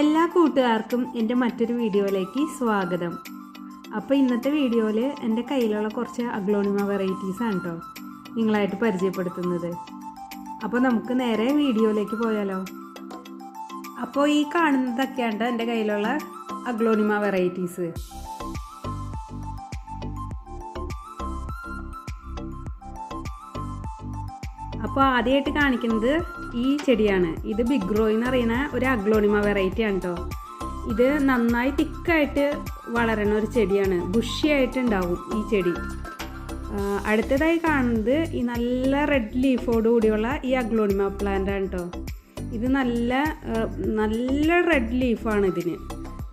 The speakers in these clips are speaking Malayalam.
എല്ലാ കൂട്ടുകാർക്കും എന്റെ മറ്റൊരു വീഡിയോയിലേക്ക് സ്വാഗതം. അപ്പോൾ ഇന്നത്തെ വീഡിയോയിൽ എന്റെ കയ്യിലുള്ള കുറച്ച് അഗ്ലോണിമ വെറൈറ്റീസ് ആണ് കേട്ടോ നിങ്ങളായിട്ട് പരിചയപ്പെടുത്തുന്നത്. അപ്പോൾ നമുക്ക് നേരെ വീഡിയോയിലേക്ക് പോയാലോ? അപ്പോൾ ഈ കാണുന്നതൊക്കെയാണ് എന്റെ കയ്യിലുള്ള അഗ്ലോണിമ വെറൈറ്റീസ് അപ്പോൾ ആദ്യമായിട്ട് കാണിക്കുന്നത് ഈ ചെടിയാണ്. ഇത് ബിഗ് ഗ്രോ എന്ന് പറയുന്ന ഒരു അഗ്ലോണിമ വെറൈറ്റി ആണ് കേട്ടോ ഇത് നന്നായി തിക്കായിട്ട് വളരുന്ന ഒരു ചെടിയാണ്. ബുഷിയായിട്ടുണ്ടാവും ഈ ചെടി. അടുത്തതായി കാണുന്നത് ഈ നല്ല റെഡ് ലീഫോട് കൂടിയുള്ള ഈ അഗ്ലോണിമ പ്ലാന്റ് ആണ് കേട്ടോ ഇത് നല്ല നല്ല റെഡ് ലീഫാണ് ഇതിന്.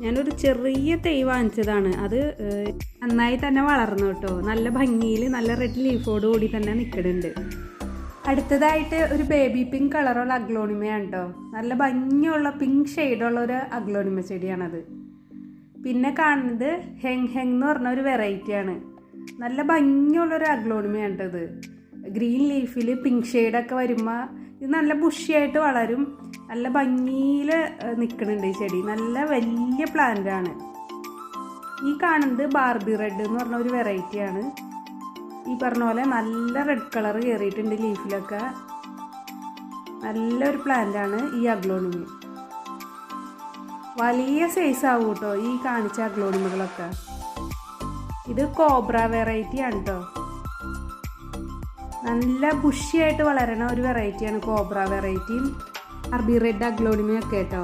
ഞാനൊരു ചെറിയ തൈ വാങ്ങിച്ചതാണ്. അത് നന്നായി തന്നെ വളർന്നു കേട്ടോ നല്ല ഭംഗിയിൽ നല്ല റെഡ് ലീഫോട് കൂടി തന്നെ നിൽക്കുന്നുണ്ട് അടുത്തതായിട്ട് ഒരു ബേബി പിങ്ക് കളറുള്ള അഗ്ലോണിമയാണ് കേട്ടോ നല്ല ഭംഗിയുള്ള പിങ്ക് ഷെയ്ഡുള്ള ഒരു അഗ്ലോണിമ ചെടിയാണത്. പിന്നെ കാണുന്നത് ഹെങ് ഹെങ് എന്ന് പറഞ്ഞ ഒരു വെറൈറ്റിയാണ് നല്ല ഭംഗിയുള്ളൊരു അഗ്ലോണിമയാണ് കേട്ടോ ഇത്. ഗ്രീൻ ലീഫിൽ പിങ്ക് ഷെയ്ഡൊക്കെ വരുമ്പോൾ ഇത് നല്ല ബുഷിയായിട്ട് വളരും. നല്ല ഭംഗിയിൽ നിൽക്കുന്നുണ്ട് ഈ ചെടി. നല്ല വലിയ പ്ലാന്റാണ് ഈ കാണുന്നത് ബാർബി റെഡ് എന്ന് പറഞ്ഞ ഒരു വെറൈറ്റിയാണ് ഈ പറഞ്ഞ പോലെ നല്ല റെഡ് കളർ കയറിയിട്ടുണ്ട് ലീഫിലൊക്കെ നല്ലൊരു പ്ലാന്റാണ് ഈ അഗ്ലോണിമി. വലിയ സൈസ് ആവും കേട്ടോ ഈ കാണിച്ച അഗ്ലോണിമകളൊക്കെ. ഇത് കോബ്ര വെറൈറ്റി ആണ് കേട്ടോ നല്ല ബുഷിയായിട്ട് വളരണ ഒരു വെറൈറ്റിയാണ് കോബ്ര വെറൈറ്റിയും അർബി റെഡ് അഗ്ലോണിമയൊക്കെ കേട്ടോ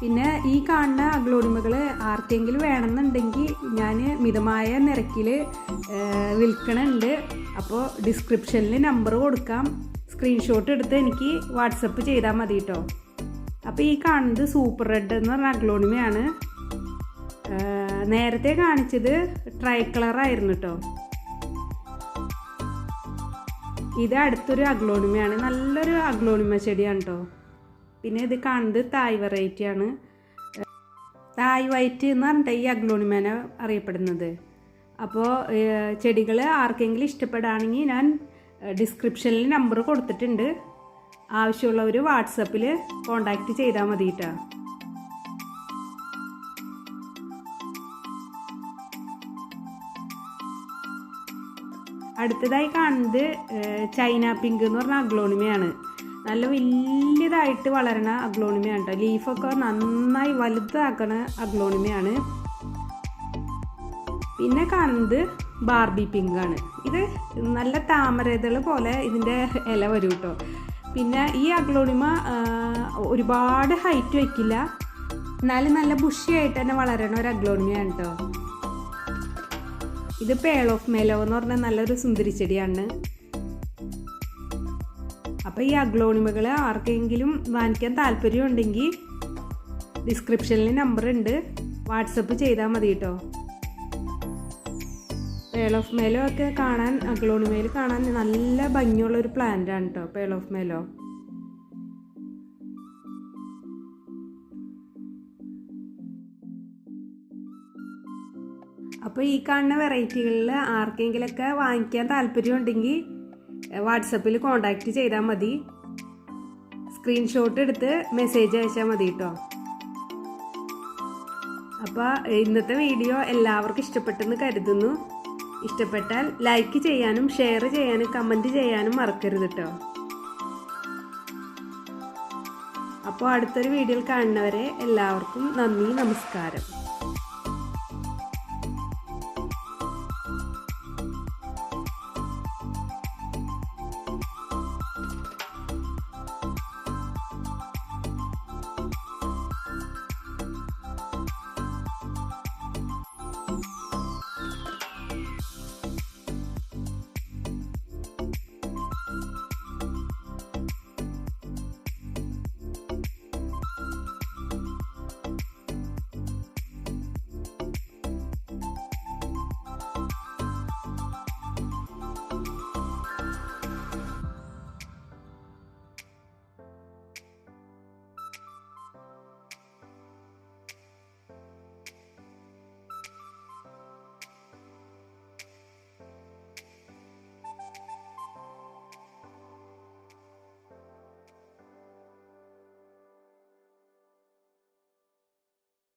പിന്നെ ഈ കാണുന്ന അഗ്ലോണിമകൾ ആർക്കെങ്കിലും വേണമെന്നുണ്ടെങ്കിൽ ഞാൻ മിതമായ നിരക്കിൽ വിൽക്കണുണ്ട്. അപ്പോൾ ഡിസ്ക്രിപ്ഷനിൽ നമ്പർ കൊടുക്കാം. സ്ക്രീൻഷോട്ട് എടുത്ത് എനിക്ക് വാട്സപ്പ് ചെയ്താൽ മതി കേട്ടോ അപ്പോൾ ഈ കാണുന്നത് സൂപ്പർ റെഡ് എന്ന് പറഞ്ഞ അഗ്ലോണിമയാണ് നേരത്തെ കാണിച്ചത് ട്രൈ കളർ ആയിരുന്നു കേട്ടോ ഇത് അടുത്തൊരു അഗ്ലോണിമയാണ് നല്ലൊരു അഗ്ലോണിമ ചെടിയാണ് കേട്ടോ പിന്നെ ഇത് കാണുന്നത് തായ് വെറൈറ്റി ആണ്. തായ് വൈറ്റ് എന്ന് പറഞ്ഞിട്ട് ഈ അഗ്ലോണിമേന അറിയപ്പെടുന്നത്. അപ്പോൾ ചെടികൾ ആർക്കെങ്കിലും ഇഷ്ടപ്പെടുകയാണെങ്കിൽ ഞാൻ ഡിസ്ക്രിപ്ഷനിൽ നമ്പർ കൊടുത്തിട്ടുണ്ട്. ആവശ്യമുള്ളവർ വാട്സപ്പിൽ കോണ്ടാക്ട് ചെയ്താൽ മതി കേട്ടോ അടുത്തതായി കാണുന്നത് ചൈന പിങ്ക് എന്ന് പറഞ്ഞ അഗ്ലോണിമയാണ്. നല്ല വലിയതായിട്ട് വളരണ അഗ്ലോണിമയാണ് കേട്ടോ ലീഫൊക്കെ നന്നായി വലുതാക്കണ അഗ്ലോണിമയാണ്. പിന്നെ കാണുന്നത് ബാർബി പിങ്കാണ് ഇത് നല്ല താമരതൾ പോലെ ഇതിന്റെ ഇല വരും കേട്ടോ പിന്നെ ഈ അഗ്ലോണിമ ഒരുപാട് ഹൈറ്റ് വയ്ക്കില്ല എന്നാലും നല്ല ബുഷിയായിട്ട് തന്നെ വളരണ ഒരു അഗ്ലോണിമയാണ് കേട്ടോ ഇത് പേൾ ഓഫ് മെലോ എന്ന് പറഞ്ഞ നല്ലൊരു സുന്ദരി ചെടിയാണ്. അപ്പോൾ ഈ അഗ്ലോണിമകൾ ആർക്കെങ്കിലും വാങ്ങിക്കാൻ താല്പര്യം ഉണ്ടെങ്കിൽ ഡിസ്ക്രിപ്ഷനിൽ നമ്പർ ഉണ്ട്. വാട്സപ്പ് ചെയ്താൽ മതി കേട്ടോ പേൾ ഓഫ് മേലോ ഒക്കെ കാണാൻ അഗ്ലോണിമയിൽ കാണാൻ നല്ല ഭംഗിയുള്ള ഒരു പ്ലാന്റ് ആണ് കേട്ടോ പേൾ ഓഫ് മേലോ അപ്പോൾ ഈ കാണുന്ന വെറൈറ്റികളിൽ ആർക്കെങ്കിലൊക്കെ വാങ്ങിക്കാൻ താല്പര്യം ഉണ്ടെങ്കിൽ വാട്സപ്പിൽ കോണ്ടാക്ട് ചെയ്താൽ മതി. സ്ക്രീൻഷോട്ട് എടുത്ത് മെസ്സേജ് അയച്ചാൽ മതി കേട്ടോ അപ്പോൾ ഇന്നത്തെ വീഡിയോ എല്ലാവർക്കും ഇഷ്ടപ്പെട്ടെന്ന് കരുതുന്നു. ഇഷ്ടപ്പെട്ടാൽ ലൈക്ക് ചെയ്യാനും ഷെയർ ചെയ്യാനും കമന്റ് ചെയ്യാനും മറക്കരുത് കേട്ടോ അപ്പോൾ അടുത്തൊരു വീഡിയോയിൽ കാണുന്നവരെ എല്ലാവർക്കും നന്ദി നമസ്കാരം.